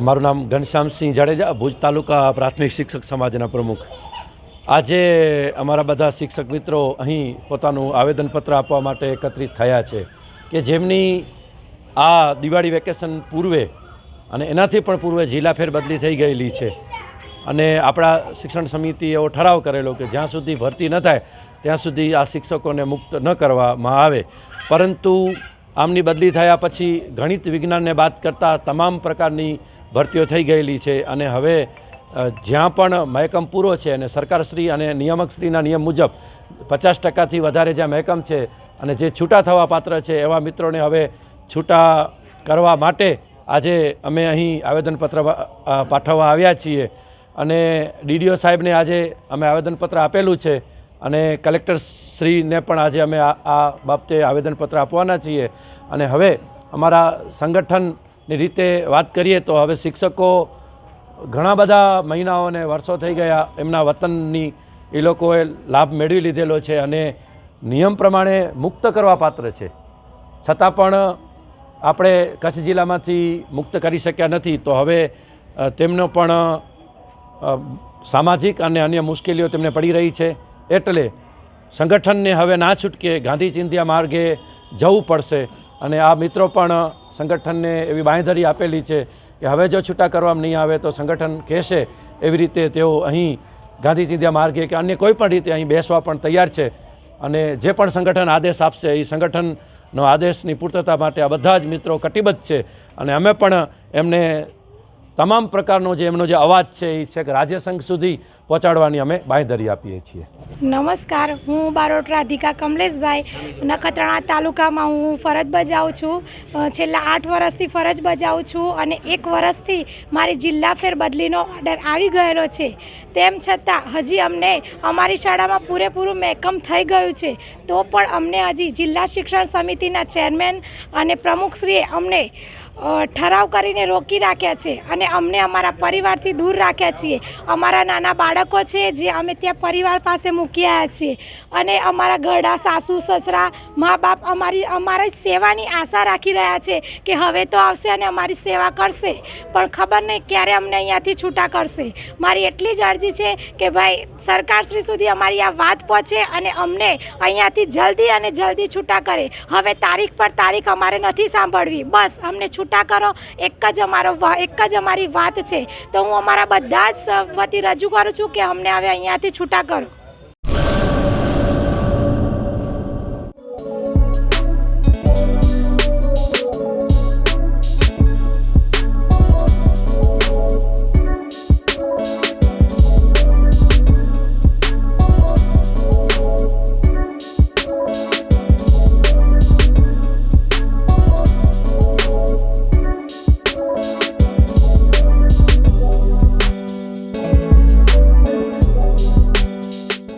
મારું નામ ઘનશ્યામસિંહ જાડેજા, ભુજ તાલુકા પ્રાથમિક શિક્ષક સમાજના પ્રમુખ. આજે અમારા બધા શિક્ષક મિત્રો અહીં પોતાનું આવેદનપત્ર આપવા માટે એકત્રિત થયા છે કે જેમની આ દિવાળી વેકેશન પૂર્વે અને એનાથી પણ પૂર્વે જિલ્લા ફેરબદલી થઈ ગયેલી છે. અને આપણા શિક્ષણ સમિતિએ એવો ઠરાવ કરેલો કે જ્યાં સુધી ભરતી ન થાય, ત્યાં સુધી આ શિક્ષકોને મુક્ત ન કરવામાં આવે. પરંતુ આમની બદલી થયા પછી ગણિત વિજ્ઞાનને બાદ કરતાં તમામ પ્રકારની ભરતીઓ થઈ ગયેલી છે અને હવે જ્યાં પણ મહેકમ પૂરો છે અને સરકારશ્રી અને નિયામકશ્રીના નિયમ મુજબ પચાસ ટકાથી વધારે જ્યાં મહેકમ છે અને જે છૂટા થવા પાત્ર છે એવા મિત્રોને હવે છૂટા કરવા માટે આજે અમે અહીં આવેદનપત્ર પાઠવવા આવ્યા છીએ. અને ડીડીઓ સાહેબને આજે અમે આવેદનપત્ર આપેલું છે અને કલેક્ટર શ્રીને પણ આજે અમે આ બાબતે આવેદનપત્ર આપવાના છીએ. અને હવે અમારા સંગઠનની રીતે વાત કરીએ તો હવે શિક્ષકો ઘણા બધા મહિનાઓને વર્ષો થઈ ગયા એમના વતનની એ લોકોએ લાભ મેળવી લીધેલો છે અને નિયમ પ્રમાણે મુક્ત કરવા પાત્ર છે. છતાં પણ આપણે કચ્છ જિલ્લામાંથી મુક્ત કરી શક્યા નથી તો હવે તેમનો પણ સામાજિક અને અન્ય મુશ્કેલીઓ તેમને પડી રહી છે એટલે સંગઠનને હવે ના છૂટકે ગાંધી ચિંધ્યા માર્ગે જવું પડશે. અને આ મિત્રો પણ સંગઠનને એવી બાંયધરી આપેલી છે કે હવે જો છૂટા કરવામાં નહીં આવે તો સંગઠન કહેશે એવી રીતે તેઓ અહીં ગાંધી ચિંધ્યા માર્ગે કે અન્ય કોઈ પણ રીતે અહીં બેસવા પણ તૈયાર છે. અને જે પણ સંગઠન આદેશ આપશે એ સંગઠનનો આદેશની પૂર્તતા માટે આ બધા જ મિત્રો કટિબદ્ધ છે. અને અમે પણ એમને તમામ પ્રકારનો જે એમનો જે અવાજ છે એ છે રાજ્ય સંઘ સુધી પહોંચાડવાની અમે બાંયધરી આપીએ છીએ. નમસ્કાર, હું બારોટ રાધિકા કમલેશભાઈ. નખત્રાણા તાલુકામાં હું ફરજ બજાવું છું. છેલ્લા આઠ વર્ષથી ફરજ બજાવું છું અને એક વર્ષથી મારી જિલ્લા ફેર બદલીનો ઓર્ડર આવી ગયેલો છે. તેમ છતાં હજી અમને અમારી શાળામાં પૂરેપૂરું મેકમ થઈ ગયું છે. તો પણ અમને હજી જિલ્લા શિક્ષણ સમિતિના ચેરમેન અને પ્રમુખશ્રીએ અમને ઠરાવ કરીને રોકી રાખ્યા છે અને અમને અમારા પરિવારથી દૂર રાખ્યા છીએ. અમારા નાના બાળકો છે જે અમે ત્યાં પરિવાર પાસે મૂકી આવ્યા છીએ. અને અમારા ઘરડા, સાસુ, સસરા, મા બાપ અમારી અમારી સેવાની આશા રાખી રહ્યા છે કે હવે તો આવશે અને અમારી સેવા કરશે. પણ ખબર નહીં ક્યારે અમને અહીંયાથી છૂટા કરશે. મારી એટલી જ અરજી છે કે ભાઈ, સરકારશ્રી સુધી અમારી આ વાત પહોંચે અને અમને અહીંયાથી જલ્દી અને જલ્દી છૂટા કરે. હવે તારીખ પર તારીખ અમારે નથી સાંભળવી. બસ, અમને છૂટા કરો. એક જ અમારો એક જ અમારી વાત છે. તો હું અમારા બધા જ વતી રજૂ કરું છું કે અમને હવે અહીંયાથી છૂટા કરો.